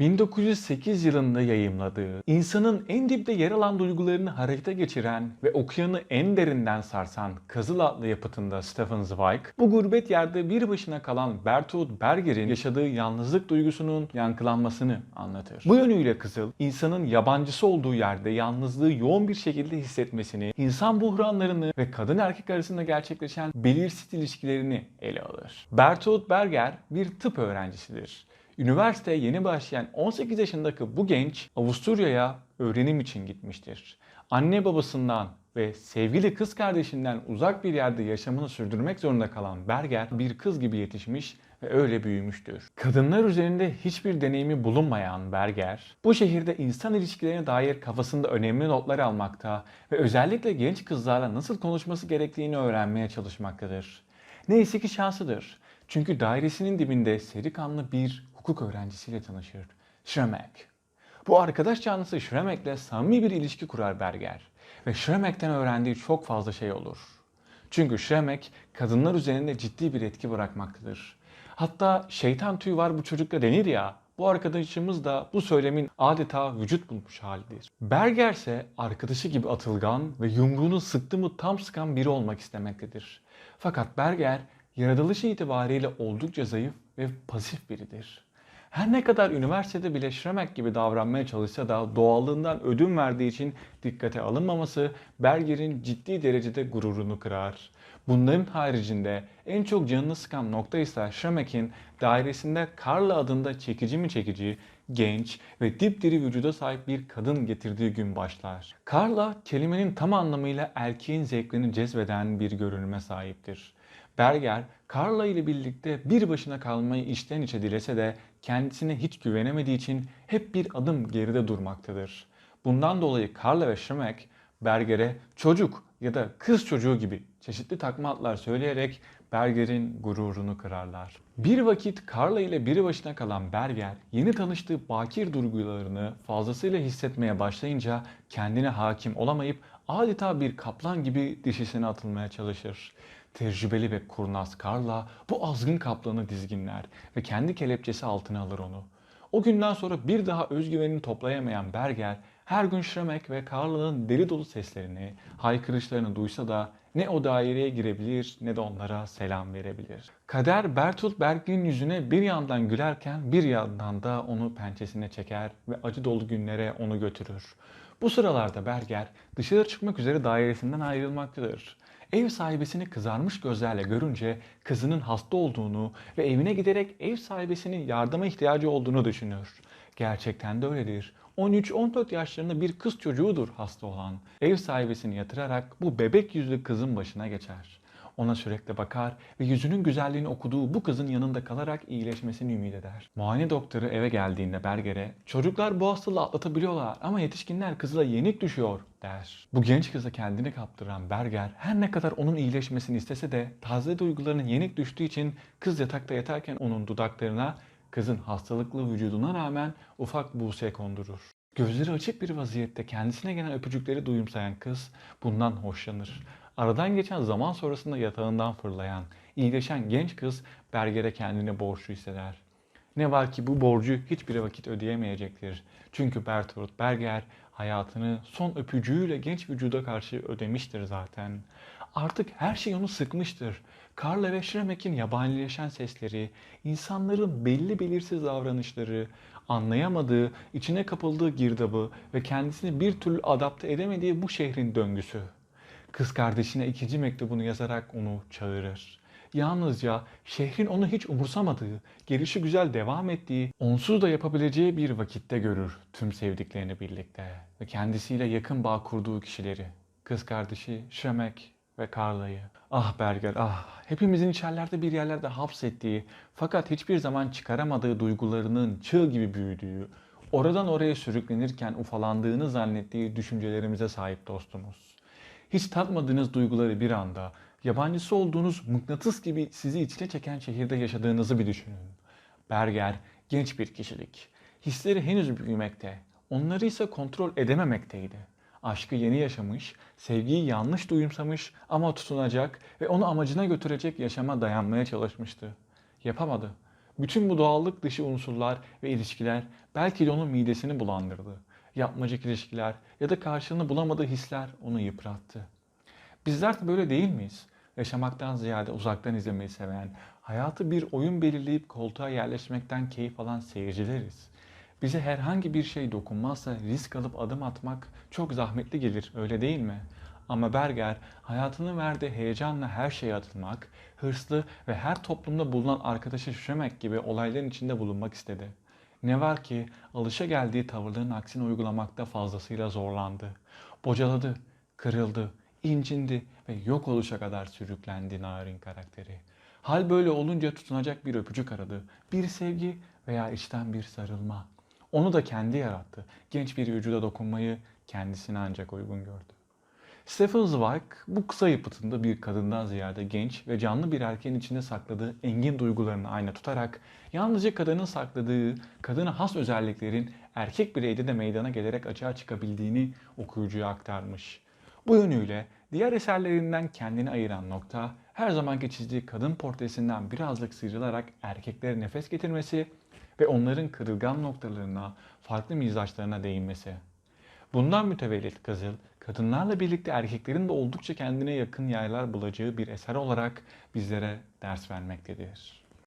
1908 yılında yayımladığı, insanın en dipte yer alan duygularını harekete geçiren ve okuyanı en derinden sarsan Kızıl adlı yapıtında Stefan Zweig, bu gurbet yerde bir başına kalan Bertolt Berger'in yaşadığı yalnızlık duygusunun yankılanmasını anlatır. Bu yönüyle Kızıl, insanın yabancısı olduğu yerde yalnızlığı yoğun bir şekilde hissetmesini, insan buhranlarını ve kadın erkek arasında gerçekleşen belirsiz ilişkilerini ele alır. Bertolt Berger bir tıp öğrencisidir. Üniversiteye yeni başlayan 18 yaşındaki bu genç Avusturya'ya öğrenim için gitmiştir. Anne babasından ve sevgili kız kardeşinden uzak bir yerde yaşamını sürdürmek zorunda kalan Berger bir kız gibi yetişmiş ve öyle büyümüştür. Kadınlar üzerinde hiçbir deneyimi bulunmayan Berger, bu şehirde insan ilişkilerine dair kafasında önemli notlar almakta ve özellikle genç kızlarla nasıl konuşması gerektiğini öğrenmeye çalışmaktadır. Neyse ki şanslıdır. Çünkü dairesinin dibinde seri kanlı bir hukuk öğrencisiyle tanışır. Schremek. Bu arkadaş canlısı Schremek'le samimi bir ilişki kurar Berger. Ve Schremek'ten öğrendiği çok fazla şey olur. Çünkü Schremek kadınlar üzerinde ciddi bir etki bırakmaktadır. Hatta şeytan tüyü var bu çocukta denir ya, bu arkadaşımız da bu söylemin adeta vücut bulmuş halidir. Berger ise arkadaşı gibi atılgan ve yumruğunu sıktı mı tam sıkan biri olmak istemektedir. Fakat Berger yaratılışı itibariyle oldukça zayıf ve pasif biridir. Her ne kadar üniversitede bile Schremek gibi davranmaya çalışsa da doğallığından ödün verdiği için dikkate alınmaması Berger'in ciddi derecede gururunu kırar. Bunların haricinde en çok canını sıkan nokta ise Schremek'in dairesinde Carla adında çekici mi çekici, genç ve dipdiri vücuda sahip bir kadın getirdiği gün başlar. Carla kelimenin tam anlamıyla erkeğin zevklerini cezbeden bir görünüme sahiptir. Berger, Carla ile birlikte bir başına kalmayı içten içe dilese de kendisine hiç güvenemediği için hep bir adım geride durmaktadır. Bundan dolayı Carla ve Schremek, Berger'e çocuk ya da kız çocuğu gibi çeşitli takma adlar söyleyerek Berger'in gururunu kırarlar. Bir vakit Carla ile bir başına kalan Berger, yeni tanıştığı bakir duygularını fazlasıyla hissetmeye başlayınca kendine hakim olamayıp adeta bir kaplan gibi dişisine atılmaya çalışır. Tecrübeli ve kurnaz Carla bu azgın kaplanı dizginler ve kendi kelepçesi altına alır onu. O günden sonra bir daha özgüvenini toplayamayan Berger her gün Schremek ve Carla'nın deli dolu seslerini, haykırışlarını duysa da ne o daireye girebilir ne de onlara selam verebilir. Kader Bertolt Berg'in yüzüne bir yandan gülerken bir yandan da onu pençesine çeker ve acı dolu günlere onu götürür. Bu sıralarda Berger dışarı çıkmak üzere dairesinden ayrılmaktadır. Ev sahibesini kızarmış gözlerle görünce kızının hasta olduğunu ve evine giderek ev sahibesinin yardıma ihtiyacı olduğunu düşünür. Gerçekten de öyledir. 13-14 yaşlarında bir kız çocuğudur hasta olan. Ev sahibesini yatırarak bu bebek yüzlü kızın başına geçer. Ona sürekli bakar ve yüzünün güzelliğini okuduğu bu kızın yanında kalarak iyileşmesini ümit eder. Muayene doktoru eve geldiğinde Berger'e çocuklar bu hastalığı atlatabiliyorlar ama yetişkinler kızla yenik düşüyor der. Bu genç kıza kendini kaptıran Berger her ne kadar onun iyileşmesini istese de taze duygularının yenik düştüğü için kız yatakta yatarken onun dudaklarına kızın hastalıklı vücuduna rağmen ufak buse kondurur. Gözleri açık bir vaziyette kendisine gelen öpücükleri duyumsayan kız bundan hoşlanır. Aradan geçen zaman sonrasında yatağından fırlayan, iyileşen genç kız Berger'e kendini borçlu hisseder. Ne var ki bu borcu hiçbir vakit ödeyemeyecektir. Çünkü Bertolt Berger hayatını son öpücüğüyle genç vücuda karşı ödemiştir zaten. Artık her şey onu sıkmıştır. Carla ve Schremek'in yabanileşen sesleri, insanların belli belirsiz davranışları, anlayamadığı, içine kapıldığı girdabı ve kendisini bir türlü adapte edemediği bu şehrin döngüsü. Kız kardeşine ikinci mektubunu yazarak onu çağırır. Yalnızca şehrin onu hiç umursamadığı, gelişi güzel devam ettiği, onsuz da yapabileceği bir vakitte görür tüm sevdiklerini birlikte ve kendisiyle yakın bağ kurduğu kişileri. Kız kardeşi Şemek ve Carla'yı. Ah Berger ah, hepimizin içerlerde bir yerlerde hapsettiği fakat hiçbir zaman çıkaramadığı duygularının çığ gibi büyüdüğü, oradan oraya sürüklenirken ufalandığını zannettiği düşüncelerimize sahip dostumuz. Hiç tatmadığınız duyguları bir anda, yabancısı olduğunuz mıknatıs gibi sizi içine çeken şehirde yaşadığınızı bir düşünün. Berger genç bir kişilik. Hisleri henüz büyümekte. Onları ise kontrol edememekteydi. Aşkı yeni yaşamış, sevgiyi yanlış duyumsamış ama tutunacak ve onu amacına götürecek yaşama dayanmaya çalışmıştı. Yapamadı. Bütün bu doğallık dışı unsurlar ve ilişkiler belki de onun midesini bulandırdı. Yapmacık ilişkiler ya da karşılığını bulamadığı hisler onu yıprattı. Bizler de böyle değil miyiz? Yaşamaktan ziyade uzaktan izlemeyi seven, hayatı bir oyun belirleyip koltuğa yerleşmekten keyif alan seyircileriz. Bize herhangi bir şey dokunmazsa risk alıp adım atmak çok zahmetli gelir, öyle değil mi? Ama Berger hayatını verdiği heyecanla her şeye atılmak, hırslı ve her toplumda bulunan arkadaşı şüşemek gibi olayların içinde bulunmak istedi. Ne var ki alışa geldiği tavırların aksini uygulamakta fazlasıyla zorlandı. Bocaladı, kırıldı, incindi ve yok oluşa kadar sürüklendi Narin karakteri. Hal böyle olunca tutunacak bir öpücük aradı, bir sevgi veya içten bir sarılma. Onu da kendi yarattı. Genç bir vücuda dokunmayı kendisine ancak uygun gördü. Stephen Zweig bu kısa yapıtında bir kadından ziyade genç ve canlı bir erkeğin içinde sakladığı engin duygularını ayna tutarak yalnızca kadının sakladığı kadına has özelliklerin erkek bireyde de meydana gelerek açığa çıkabildiğini okuyucuya aktarmış. Bu yönüyle diğer eserlerinden kendini ayıran nokta her zamanki çizdiği kadın portresinden birazcık sıyrılarak erkeklere nefes getirmesi ve onların kırılgan noktalarına, farklı mizaçlarına değinmesi. Bundan mütevellit Kızıl, kadınlarla birlikte erkeklerin de oldukça kendine yakın yerler bulacağı bir eser olarak bizlere ders vermektedir.